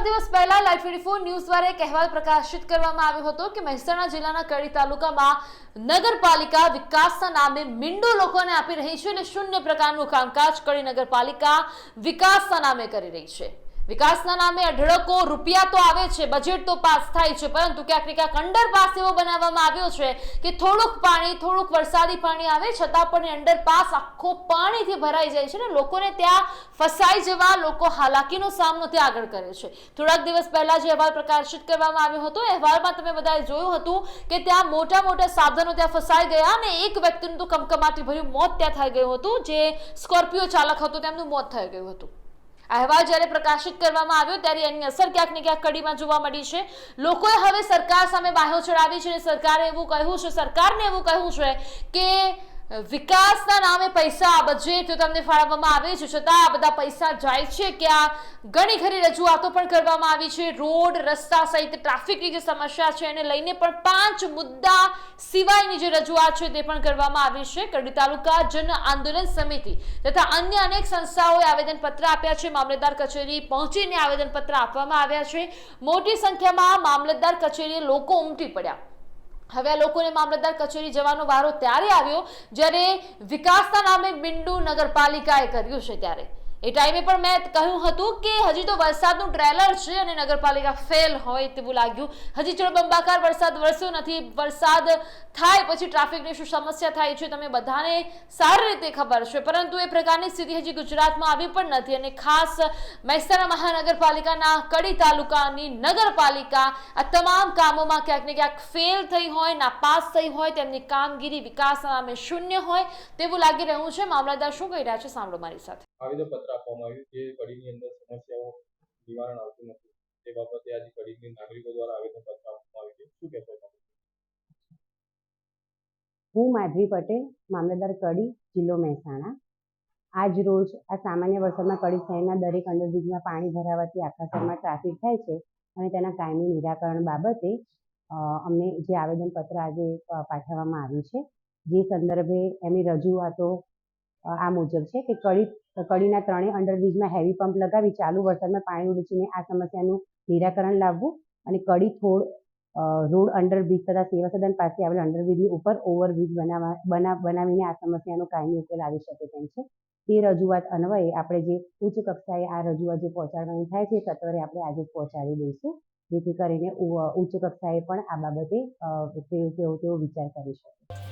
પહેલા live twenty four news દ્વારા એક અહેવાલ પ્રકાશિત કરવામાં આવ્યો હતો કે મહેસાણા જિલ્લાના કડી તાલુકામાં નગરપાલિકા વિકાસના નામે મીંડું લોકોને આપી રહી છે અને શૂન્ય પ્રકારનું કામકાજ કડી નગરપાલિકા વિકાસના નામે કરી રહી છે. વિકાસના નામે અઢળકો રૂપિયા તો આવે છે બજેટ તો પાસ થાય છે, પરંતુ ક્યાંક ને ક્યાંક અંડરપાસ એવો બનાવવામાં આવ્યો છે કે થોડુંક પાણી, થોડુંક વરસાદી પાણી આવે, છતાં પણ અંડરપાસ આખો પાણીથી ભરાઈ જાય છે ને લોકોને ત્યાં ફસાઈ જવા લોકો હાલાકીનો સામનો ત્યાં આગળ કરે છે. થોડાક દિવસ પહેલા જે અહેવાલ પ્રકાશિત કરવામાં આવ્યો હતો, અહેવાલમાં તમે બધાએ જોયું હતું કે ત્યાં મોટા મોટા સાધનો ત્યાં ફસાઈ ગયા અને એક વ્યક્તિનું તો કમકમાટી ભર્યું મોત ત્યાં થઈ ગયું હતું, જે સ્કોર્પિયો ચાલક હતો, તેમનું મોત થઈ ગયું હતું. અહેવાલ જ્યારે પ્રકાશિત કરવામાં આવ્યો ત્યારે એની અસર ક્યાંક ને ક્યાંક કડીમાં જોવા મળી છે. લોકોએ હવે સરકાર સામે બાહ્યો ચડાવી છે અને સરકારે એવું કહ્યું છે, સરકારને એવું કહ્યું છે કે વિકાસના નામે પૈસા બજેટ તમને ફાળવવામાં આવે છે. છતાં આ બધા પૈસા જાય છે ક્યાં ઘણી ખરી રજૂઆતો પણ કરવામાં આવી છે. રોડ, રસ્તા સહિત ટ્રાફિકની જે સમસ્યા છે એને લઈને પણ પાંચ મુદ્દા સિવાયની જે રજૂઆત છે તે પણ કરવામાં આવી છે. કડી તાલુકા જન આંદોલન સમિતિ તથા અન્ય અનેક સંસ્થાઓએ આવેદનપત્ર આપ્યા છે. મામલતદાર કચેરી પહોંચીને આવેદનપત્ર આપવામાં આવ્યા છે. મોટી સંખ્યામાં મામલતદાર કચેરીએ લોકો ઉમટી પડ્યા. હવે આ લોકોને મામલતદાર કચેરી જવાનો વારો ત્યારે આવ્યો જ્યારે વિકાસના નામે બિંડુ નગરપાલિકાએ કર્યું છે ત્યારે. એ ટાઈમે પણ મેં કહ્યું હતું કે હજી તો વરસાદનું ટ્રેલર છે અને નગરપાલિકા ફેલ હોય તેવું લાગ્યું. હજી ચડબંબાકાર વરસાદ વરસ્યો નથી. વરસાદ થાય પછી ટ્રાફિકની શું સમસ્યા થાય છે તમે બધાને સારી રીતે ખબર છે. પરંતુ એ પ્રકારની સ્થિતિ હજી ગુજરાતમાં આવી પણ નથી અને ખાસ મહેસાણા મહાનગરપાલિકાના કડી તાલુકાની નગરપાલિકા આ તમામ કામોમાં ક્યાંક ને ક્યાંક ફેલ થઈ હોય, નાપાસ થઈ હોય, તેમની કામગીરી વિકાસના નામે શૂન્ય હોય તેવું લાગી રહ્યું છે. મામલતદાર શું કહી રહ્યા છે સાંભળો મારી સાથે. આપવામાં આવ્યું જે કડીની અંદર સમસ્યાઓ નિવારણ આવતું નથી. તે બાબતે આજે કડીની નાગરિકો દ્વારા આવેદનપત્ર આપવામાં આવ્યું છે. શું કહેશો હું માધવી પટેલ, મામલતદાર કડી, જિલ્લો મહેસાણા. આજ રોજ આ સામાન્ય વરસાદમાં કડી શહેરના દરેક અંડરબ્રિજમાં પાણી ભરાવાથી આખા શહેરમાં ટ્રાફિક થાય છે અને તેના કાયમી નિરાકરણ બાબતે અમને જે આવેદનપત્ર આજે પાઠવવામાં આવ્યું છે. જે સંદર્ભે એમની રજૂઆતો આ મુજબ છે કે કડી, કડીના ત્રણેય અંડરબ્રિજમાં હેવી પંપ લગાવી, ચાલુ વરસાદમાં પાણી ઉડીચીને આ સમસ્યાનું નિરાકરણ લાવવું અને કડી થોડ રોડ અંડરબ્રિજ તથા સેવા સદન પાસે આવેલા અંડરબ્રિજની ઉપર ઓવરબ્રિજ બનાવવા બના- બનાવીને આ સમસ્યાનો કાયમી ઉકેલ આવી શકે તેમ છે. તે રજૂઆત અન્વયે આપણે જે ઉચ્ચ કક્ષાએ આ રજૂઆત જે પહોંચાડવાની થાય છે સત્વરે આપણે આજે પહોંચાડી દઈશું. જેથી કરીને ઉચ્ચ કક્ષાએ પણ આ બાબતે તેઓ વિચાર કરી શકે.